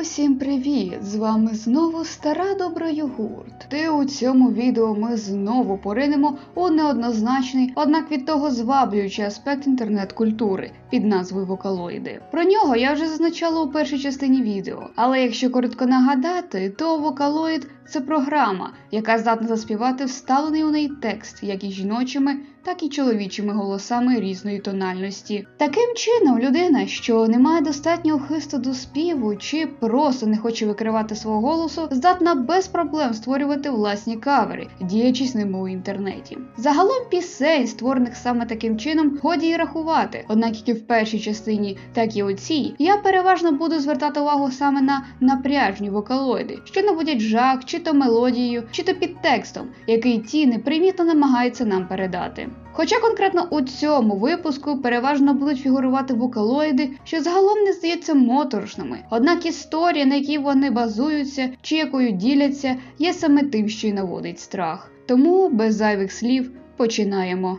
Усім привіт! З вами знову стара добра йогурт. Ти у цьому відео ми знову поринемо у неоднозначний, однак від того зваблюючий аспект інтернет-культури під назвою вокалоїди. Про нього я вже зазначала у першій частині відео, але якщо коротко нагадати, то вокалоїд це програма, яка здатна заспівати вставлений у неї текст, як і жіночими, так і чоловічими голосами різної тональності. Таким чином, людина, що не має достатнього хисту до співу чи просто не хоче викривати свого голосу, здатна без проблем створювати власні кавери, діячись ними у інтернеті. Загалом пісень, створених саме таким чином, годі й рахувати. Однак як і в першій частині, так і у цій, я переважно буду звертати увагу саме на напряжні вокалоїди, що наводять жах, чи то мелодією, чи то під текстом, який ті непримітно намагаються нам передати. Хоча конкретно у цьому випуску переважно будуть фігурувати вокалоїди, що загалом не здаються моторошними, однак історія, на якій вони базуються чи якою діляться, є саме тим, що й наводить страх. Тому без зайвих слів починаємо.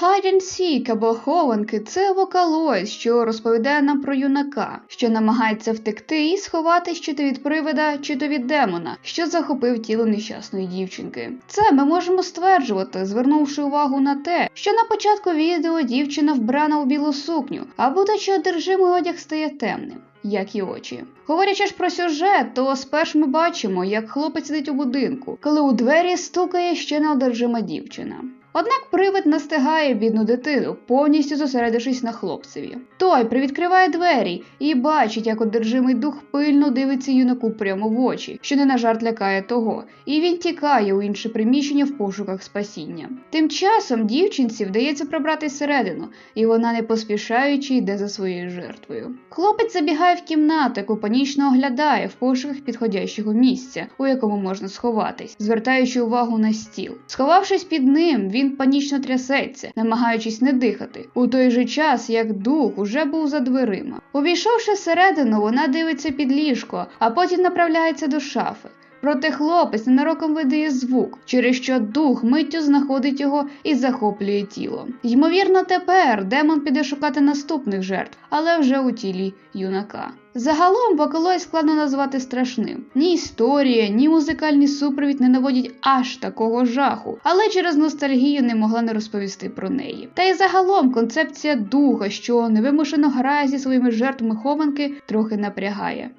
Hide and Seek або хованки це вокалоїд, що розповідає нам про юнака, що намагається втекти і сховатись чи то від привида, чи то від демона, що захопив тіло нещасної дівчинки. Це ми можемо стверджувати, звернувши увагу на те, що на початку відео дівчина вбрана у білу сукню, а будучи одержимий одяг стає темним. Як і очі. Говорячи ж про сюжет, то спершу ми бачимо, як хлопець сидить у будинку, коли у двері стукає ще неодержима дівчина. Однак привид настигає бідну дитину, повністю зосередившись на хлопцеві. Той привідкриває двері і бачить, як одержимий дух пильно дивиться юнаку прямо в очі, що не на жарт лякає того, і він тікає у інше приміщення в пошуках спасіння. Тим часом дівчинці вдається пробратись всередину, і вона, не поспішаючи, йде за своєю жертвою. Хлопець забігає в кімнату, яку панічно оглядає в пошуках підходящого місця, у якому можна сховатись, звертаючи увагу на стіл. Сховавшись під ним, він він панічно трясеться, намагаючись не дихати, у той же час як дух уже був за дверима. Увійшовши всередину, вона дивиться під ліжко, а потім направляється до шафи. Проте хлопець ненароком видає звук, через що дух миттю знаходить його і захоплює тіло. Ймовірно, тепер демон піде шукати наступних жертв, але вже у тілі юнака. Загалом вокалой складно назвати страшним. Ні історія, ні музикальний супровід не наводять аж такого жаху, але через ностальгію не могла не розповісти про неї. Та й загалом концепція духа, що невимушено грає зі своїми жертвами хованки, трохи напрягає.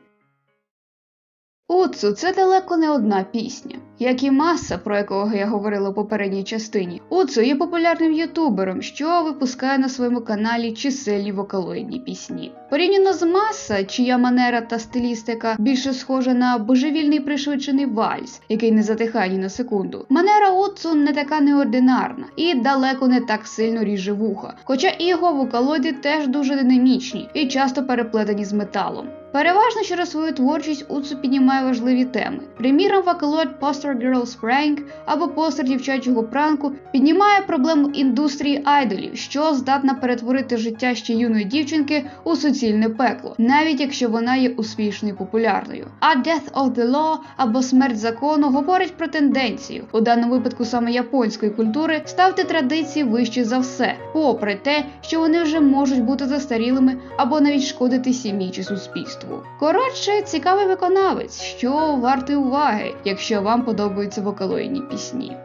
Уцу це далеко не одна пісня, як і маса, про якого я говорила у попередній частині. Уцу є популярним ютубером, що випускає на своєму каналі чисельні вокалоїдні пісні. Порівняно з маса, чия манера та стилістика більше схожа на божевільний пришвидшений вальс, який не затихає ні на секунду. Манера Уцу не така неординарна і далеко не так сильно ріже вуха, хоча і його вокалоїди теж дуже динамічні і часто переплетені з металом. Переважно через свою творчість Уцу піднімає важливі теми. Приміром, вокалоїд Poster Girls Prank або постер дівчачого пранку піднімає проблему індустрії айдолів, що здатна перетворити життя ще юної дівчинки у суцільне пекло, навіть якщо вона є успішною і популярною. А Death of the Law або Смерть закону говорить про тенденцію, у даному випадку саме японської культури, ставити традиції вище за все, попри те, що вони вже можуть бути застарілими або навіть шкодити сім'ї чи суспільству мистецтву. Коротше, цікавий виконавець, що вартий уваги, якщо вам подобаються вокалойні пісні.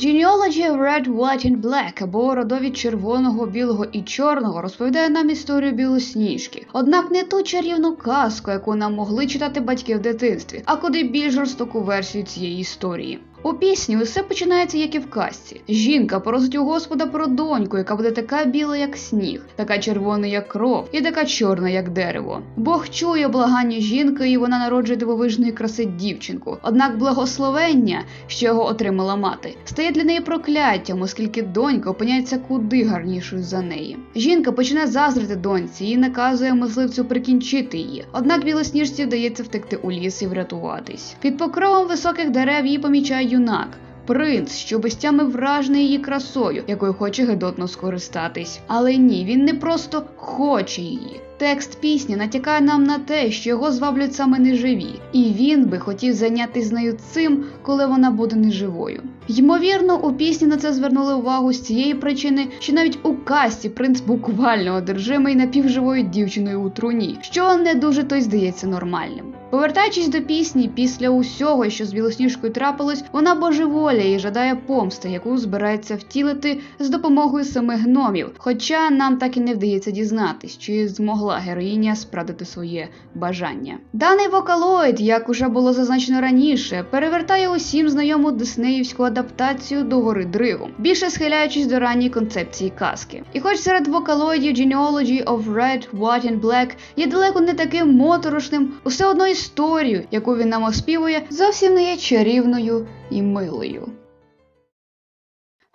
Genealogy of Red, White and Black або родовід червоного, білого і чорного розповідає нам історію білосніжки. Однак не ту чарівну казку, яку нам могли читати батьки в дитинстві, а куди більш жорстоку версію цієї історії. У пісні усе починається, як і в казці. Жінка просить у Господа про доньку, яка буде така біла, як сніг, така червона, як кров, і така чорна, як дерево. Бог чує благання жінки, і вона народжує дивовижної краси дівчинку. Однак благословення, що його отримала мати, стає для неї прокляттям, оскільки донька опиняється куди гарнішою за неї. Жінка починає заздрити доньці і наказує мисливцю прикінчити її. Однак білосніжці вдається втекти у ліс і врятуватись. Під покровом високих дерев її помічає юнак. Принц, що безтями вражений її красою, якою хоче гедотно скористатись. Але ні, він не просто хоче її. Текст пісні натякає нам на те, що його зваблюють саме неживі, і він би хотів зайнятися з нею цим, коли вона буде неживою. Ймовірно, у пісні на це звернули увагу з цієї причини, що навіть у касті принц буквально одержимий напівживою дівчиною у труні, що не дуже то й здається нормальним. Повертаючись до пісні, після усього, що з білосніжкою трапилось, вона божеволіє і жадає помсти, яку збирається втілити з допомогою семи гномів. Хоча нам так і не вдається дізнатись, чи змогла героїня справдити своє бажання. Даний вокалоїд, як уже було зазначено раніше, перевертає усім знайому диснеївську адаптацію до гори дриву, більше схиляючись до ранньої концепції казки. І хоч серед вокалоїдів Genealogy of Red, White and Black є далеко не таким моторошним, усе одно історію, яку він нам оспівує, зовсім не є чарівною і милою.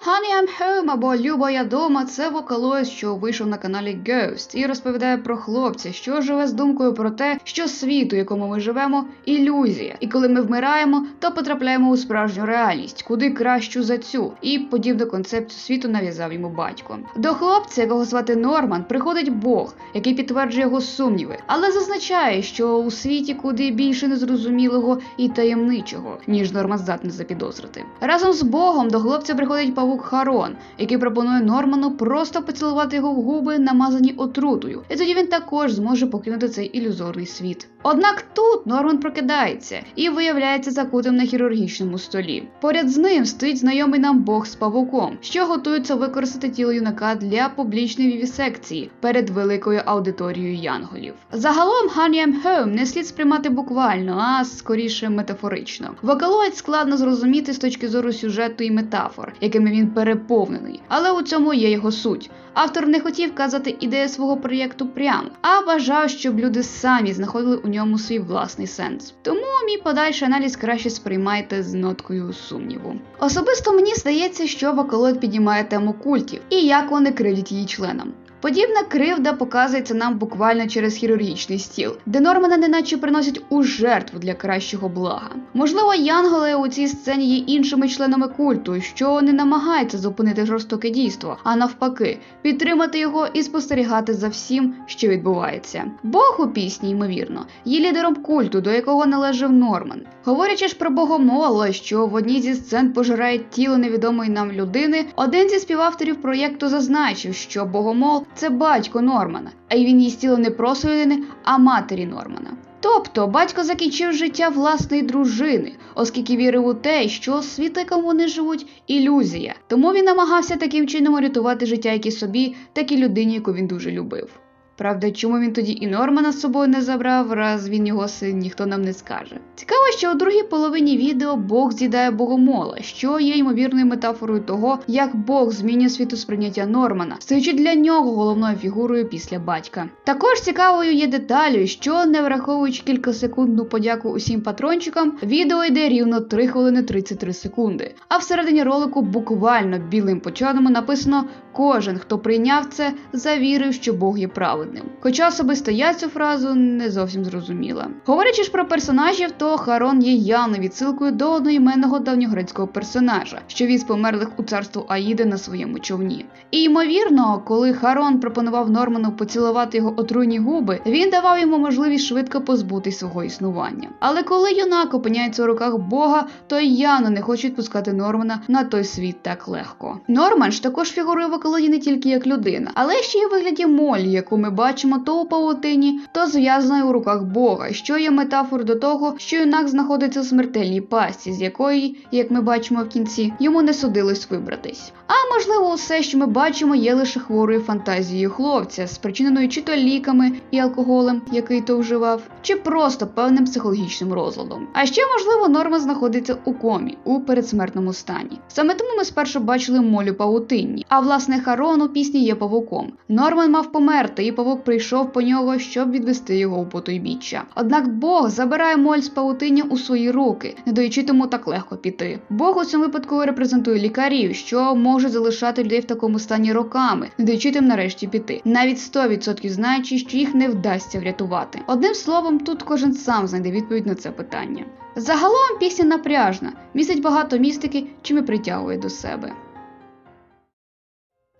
Honey, I'm Home або Люба я дома це вокалоїд, що вийшов на каналі Ghost і розповідає про хлопця, що живе з думкою про те, що світ, у якому ми живемо, ілюзія. І коли ми вмираємо, то потрапляємо у справжню реальність, куди кращу за цю. І подібну концепцію світу нав'язав йому батько. До хлопця, якого звати Норман, приходить Бог, який підтверджує його сумніви, але зазначає, що у світі куди більше незрозумілого і таємничого, ніж Норман здатний запідозрити. Разом з Богом до хлопця приходить павук Харон, який пропонує Норману просто поцілувати його в губи, намазані отрутою, і тоді він також зможе покинути цей ілюзорний світ. Однак тут Норман прокидається і виявляється закутим на хірургічному столі. Поряд з ним стоїть знайомий нам Бог з павуком, що готується використати тіло юнака для публічної вівісекції перед великою аудиторією янголів. Загалом Honey I'm не слід сприймати буквально, а скоріше метафорично. Вокалоїд складно зрозуміти з точки зору сюжету і метафор, якими він переповнений, але у цьому є його суть. Автор не хотів казати ідею свого проєкту прямо, а бажав, щоб люди самі знаходили у ньому свій власний сенс. Тому мій подальший аналіз краще сприймайте з ноткою сумніву. Особисто мені здається, що вокалоїд піднімає тему культів і як вони кривдять її членам. Подібна кривда показується нам буквально через хірургічний стіл, де Нормана неначе приносять у жертву для кращого блага. Можливо, янголи у цій сцені є іншими членами культу, що не намагаються зупинити жорстоке дійство, а навпаки, підтримати його і спостерігати за всім, що відбувається. Бог у пісні, ймовірно, є лідером культу, до якого належав Норман. Говорячи ж про богомола, що в одній зі сцен пожирає тіло невідомої нам людини, один зі співавторів проєкту зазначив, що богомол це батько Нормана, а й він їсть тіло не просто людини, а матері Нормана. Тобто батько закінчив життя власної дружини, оскільки вірив у те, що світ, якому вони живуть, ілюзія. Тому він намагався таким чином рятувати життя як і собі, так і людині, яку він дуже любив. Правда, чому він тоді і Нормана з собою не забрав, раз він його син, ніхто нам не скаже. Цікаво, що у другій половині відео Бог з'їдає богомола, що є ймовірною метафорою того, як Бог змінює світосприйняття Нормана, стаючи для нього головною фігурою після батька. Також цікавою є деталю, що не враховуючи кількасекундну подяку усім патрончикам, відео йде рівно 3 хвилини 33 секунди. А всередині ролику буквально білим по написано: кожен, хто прийняв це, завірив, що Бог є правий праведним. Хоча особисто я цю фразу не зовсім зрозуміла. Говорячи ж про персонажів, то Харон є явно відсилкою до одноіменного давньогрецького персонажа, що віз померлих у царство Аїди на своєму човні. І ймовірно, коли Харон пропонував Норману поцілувати його отруйні губи, він давав йому можливість швидко позбутись свого існування. Але коли юнак опиняється у руках Бога, то явно не хоче відпускати Нормана на той світ так легко. Норман ж також фігурує в околоді не тільки як людина, але ще й у вигляді молі, яку ми бачимо то у павутині, то зв'язаної у руках Бога, що є метафор до того, що юнак знаходиться у смертельній пасті, з якої, як ми бачимо в кінці, йому не судилось вибратись. А можливо, все, що ми бачимо, є лише хворою фантазією хлопця, спричиненою чи то ліками і алкоголем, який то вживав, чи просто певним психологічним розладом. А ще можливо, норма знаходиться у комі у передсмертному стані. Саме тому ми спершу бачили молю павутинні, а власне Харон у пісні є павуком. Норман мав померти, і павук прийшов по нього, щоб відвести його у потойбіччя. Однак Бог забирає моль з павутиння у свої руки, не даючи тому так легко піти. Бог у цьому випадку репрезентує лікарів, що можуть залишати людей в такому стані роками, не даючи тим нарешті піти, навіть 100% знаючи, що їх не вдасться врятувати. Одним словом, тут кожен сам знайде відповідь на це питання. Загалом пісня напряжна, містить багато містики, чим і притягує до себе.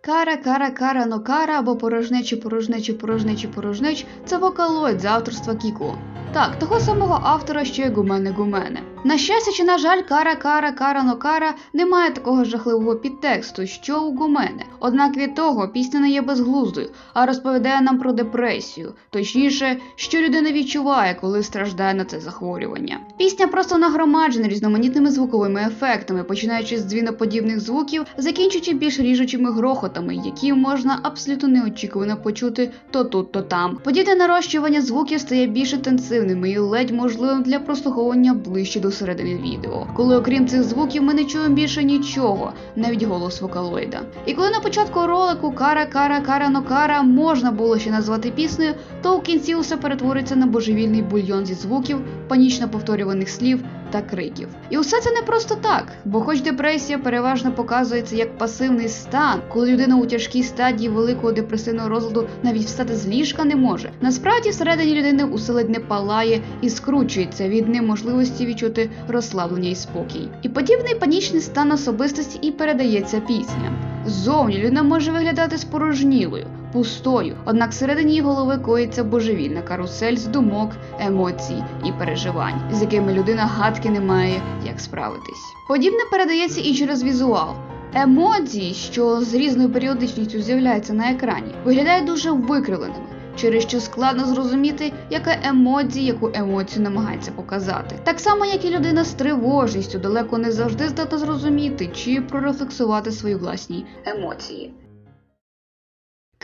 Кара, кара, кара, но кара або порожнечі, порожнечі, порожнечі, порожнеч це вокалоїд з авторства Кіко. Так, того самого автора, що й гумене гумене. На щастя, чи на жаль, кара, кара, кара, но кара немає такого жахливого підтексту, що у гумене. Однак від того пісня не є безглуздою, а розповідає нам про депресію, точніше, що людина відчуває, коли страждає на це захворювання. Пісня просто нагромаджена різноманітними звуковими ефектами, починаючи з дзвіноподібних звуків, закінчуючи більш ріжучими грохотами, які можна абсолютно неочікувано почути то тут, то там. Подібне нарощування звуків стає більш інтенсивним і ледь можливим для прослуховування ближче до середини відео, коли окрім цих звуків ми не чуємо більше нічого, навіть голос вокалоїда. І коли на початку ролику кара, кара, кара, но кара можна було ще назвати піснею, то у кінці усе перетвориться на божевільний бульйон зі звуків, панічно повторюваних слів та криків. І усе це не просто так, бо хоч депресія переважно показується як пасивний стан, коли людина у тяжкій стадії великого депресивного розладу навіть встати з ліжка не може. Насправді всередині людини усе не палає і скручується від неможливості відчути розслаблення і спокій. І подібний панічний стан особистості і передається пісня. Ззовні людина може виглядати спорожнілою, пустою, однак всередині голови коїться божевільна карусель з думок, емоцій і переживань, з якими людина гадки не має, як справитись. Подібне передається і через візуал. Емодзі, що з різною періодичністю з'являються на екрані, виглядають дуже викривленими, через що складно зрозуміти, яка емодзі, яку емоцію намагається показати. Так само, як і людина з тривожністю далеко не завжди здатна зрозуміти чи прорефлексувати свої власні емоції.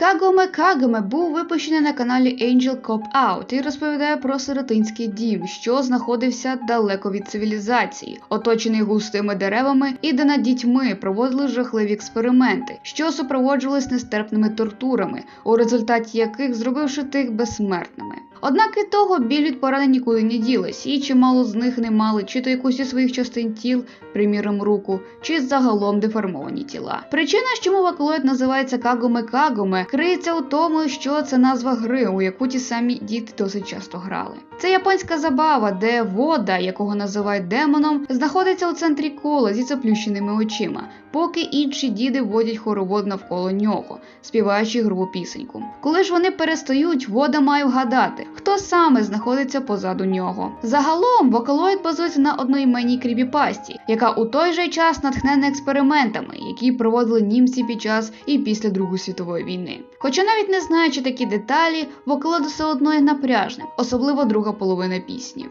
Кагоме Кагоме був випущений на каналі Angel Cop Out і розповідає про сиротинський дім, що знаходився далеко від цивілізації, оточений густими деревами, і де над дітьми проводили жахливі експерименти, що супроводжувались нестерпними тортурами, у результаті яких зробивши тих безсмертними. Однак від того біль від поранень нікуди не ділась, і чимало з них не мали чи то якусь із своїх частин тіл, приміром руку, чи загалом деформовані тіла. Причина, чому вокалоїд називається Кагоме Кагоме, криється у тому, що це назва гри, у яку ті самі діти досить часто грали. Це японська забава, де вода, якого називають демоном, знаходиться у центрі кола зі заплющеними очима, поки інші діди водять хоровод навколо нього, співаючи грубу пісеньку. Коли ж вони перестають, вода має вгадати, хто саме знаходиться позаду нього. Загалом вокалоїд базується на одноіменній кріпіпасті, яка у той же час натхнена експериментами, які проводили німці під час і після Другої світової війни. Хоча навіть не знаючи такі деталі, вокалоїд все одно є напряжним, особливо друга половина пісні.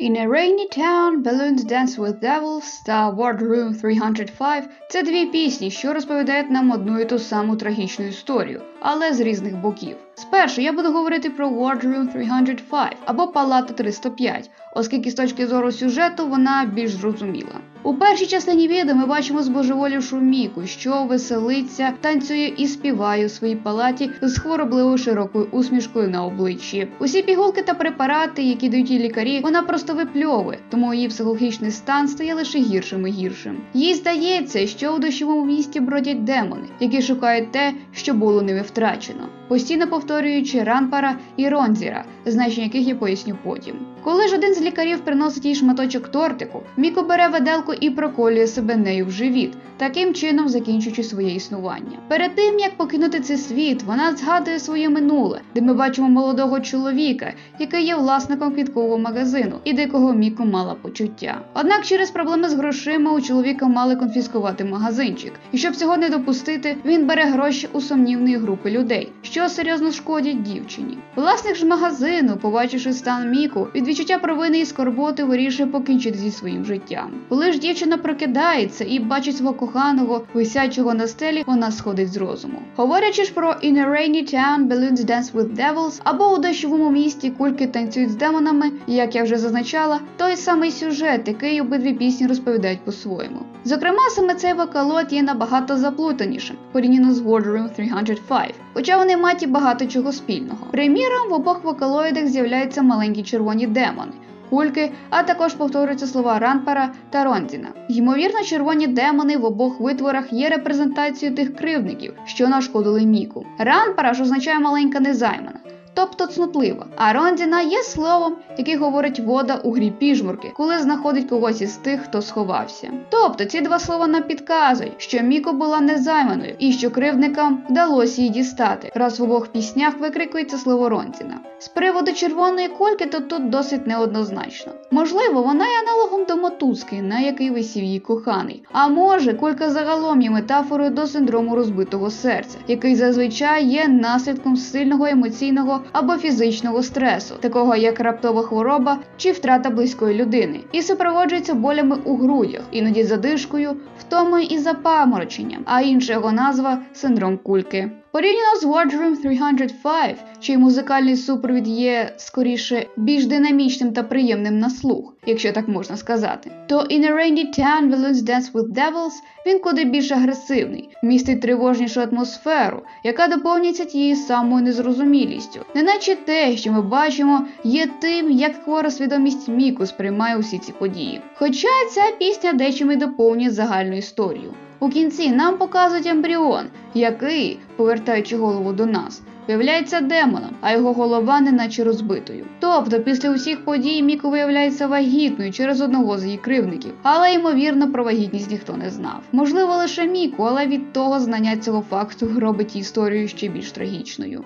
In a rainy town, Balloons Dance with Devils та Wardroom 305 – це дві пісні, що розповідають нам одну і ту саму трагічну історію, але з різних боків. Спершу я буду говорити про Wardroom 305 або Палата 305, оскільки з точки зору сюжету вона більш зрозуміла. У першій частині відео ми бачимо збожеволівшу Міку, що веселиться, танцює і співає у своїй палаті з хворобливо широкою усмішкою на обличчі. Усі пігулки та препарати, які дають їй лікарі, вона просто випльовує, тому її психологічний стан стає лише гіршим і гіршим. Їй здається, що у дощовому місті бродять демони, які шукають те, що було ними втрачено, постійно повторюючи ранпара і ронзіра, значення яких я поясню потім. Коли ж один з лікарів приносить їй шматочок тортику, Міко бере веделку і проколює себе нею в живіт, таким чином закінчуючи своє існування. Перед тим як покинути цей світ, вона згадує своє минуле, де ми бачимо молодого чоловіка, який є власником квіткового магазину, і до Міко мала почуття. Однак через проблеми з грошима у чоловіка мали конфіскувати магазинчик, і щоб цього не допустити, він бере гроші у сумнівної групи людей, що серйозно шкодять дівчині. Власник ж магазину, побачивши стан Міку, від відчуття провини і скорботи вирішує покінчити зі своїм життям. Коли ж дівчина прокидається і бачить свого коханого, висячого на стелі, вона сходить з розуму. Говорячи ж про In a Rainy Town, Balloons Dance with Devils або у дощовому місті кульки танцюють з демонами, як я вже зазначала, той самий сюжет, який обидві пісні розповідають по-своєму. Зокрема, саме цей вокалот є набагато заплутанішим порівняно з Wardroom 305, хоча вони мають і багато чого спільного. Приміром, в обох вокалоїдах з'являються маленькі червоні демони. Кульки, а також повторюються слова Ранпара та Ронзіна. Ймовірно, червоні демони в обох витворах є репрезентацією тих кривдників, що нашкодили Міку. Ранпара ж означає маленька незаймана, тобто цнотлива. А Рондіна є словом, яке говорить вода у грі піжмурки, коли знаходить когось із тих, хто сховався. Тобто ці два слова нам підказують, що Міко була незайманою і що кривдникам вдалося її дістати, раз в обох піснях викрикується слово Рондіна. З приводу червоної кольки, то тут досить неоднозначно. Можливо, вона є аналогом до мотузки, на який висів її коханий. А може, колька загалом є метафорою до синдрому розбитого серця, який зазвичай є наслідком сильного емоційного або фізичного стресу, такого як раптова хвороба чи втрата близької людини, і супроводжується болями у грудях, іноді задишкою, втомою і запамороченням, а інша його назва синдром кульки. Порівняно з War Dream 305, чий музикальний супровід є скоріше більш динамічним та приємним на слух, якщо так можна сказати, то In a Rainy Town Villains Dance with Devils він куди більш агресивний, містить тривожнішу атмосферу, яка доповнюється тією самою незрозумілістю. Неначе те, що ми бачимо, є тим, як хвора свідомість Міку сприймає усі ці події. Хоча ця пісня дечим і доповнює загальну історію. У кінці нам показують ембріон, який, повертаючи голову до нас, виявляється демоном, а його голова неначе розбитою. Тобто, після усіх подій Міко виявляється вагітною через одного з її кривників, але ймовірно про вагітність ніхто не знав. Можливо, лише Міку, але від того знання цього факту робить історію ще більш трагічною.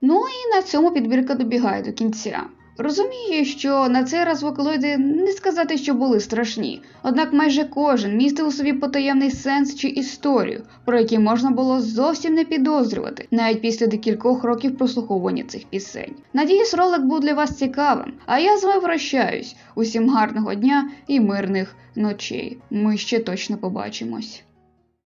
Ну і на цьому підбірка добігає до кінця. Розумію, що на цей раз вокалоїди не сказати, що були страшні, однак майже кожен містив у собі потаємний сенс чи історію, про які можна було зовсім не підозрювати, навіть після декількох років прослуховування цих пісень. Надіюсь, ролик був для вас цікавим, а я з вами прощаюсь. Усім гарного дня і мирних ночей. Ми ще точно побачимось.